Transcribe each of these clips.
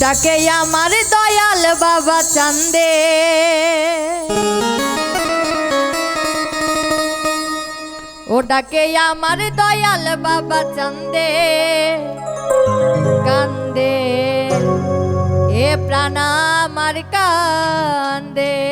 ডাকে আমার দয়াল বাবা চান্দে। ও ডাকে আমার দয়াল বাবা চান্দে। কান্দে, এ প্রাণ আমার কান্দে।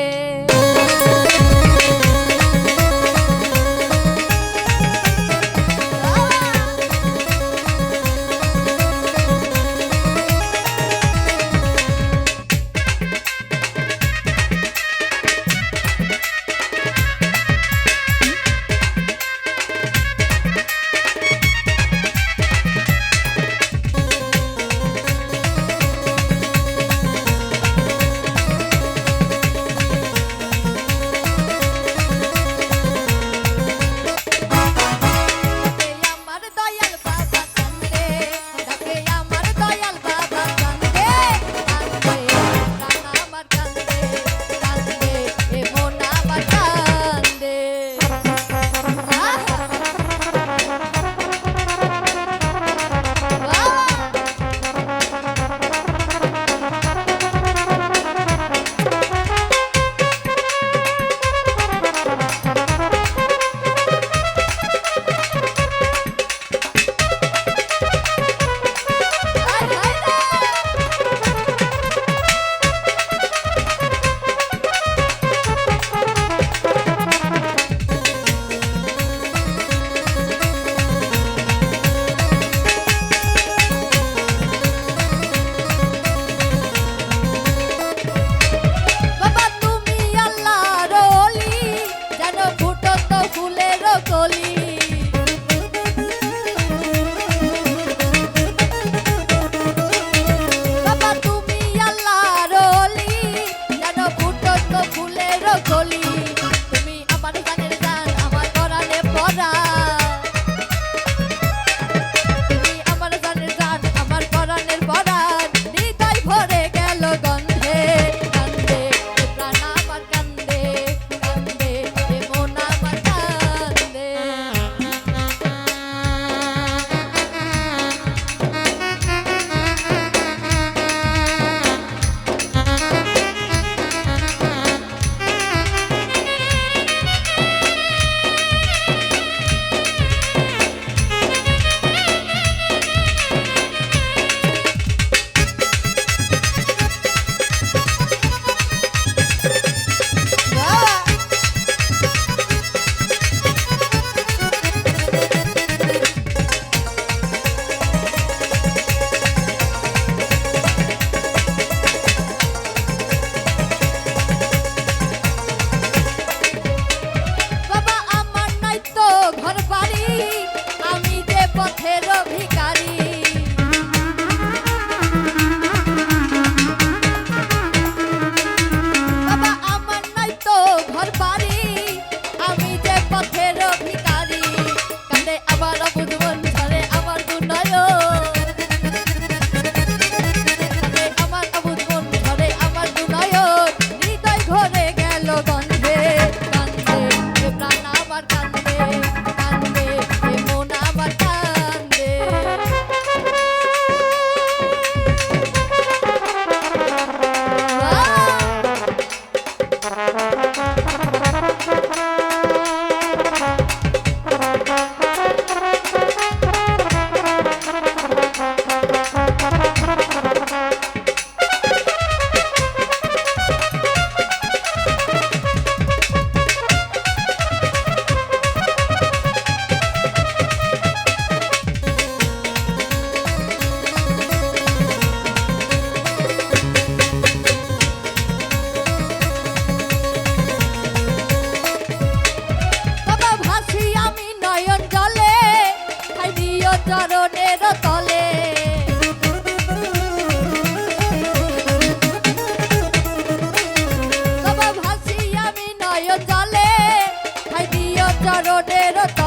Rotero,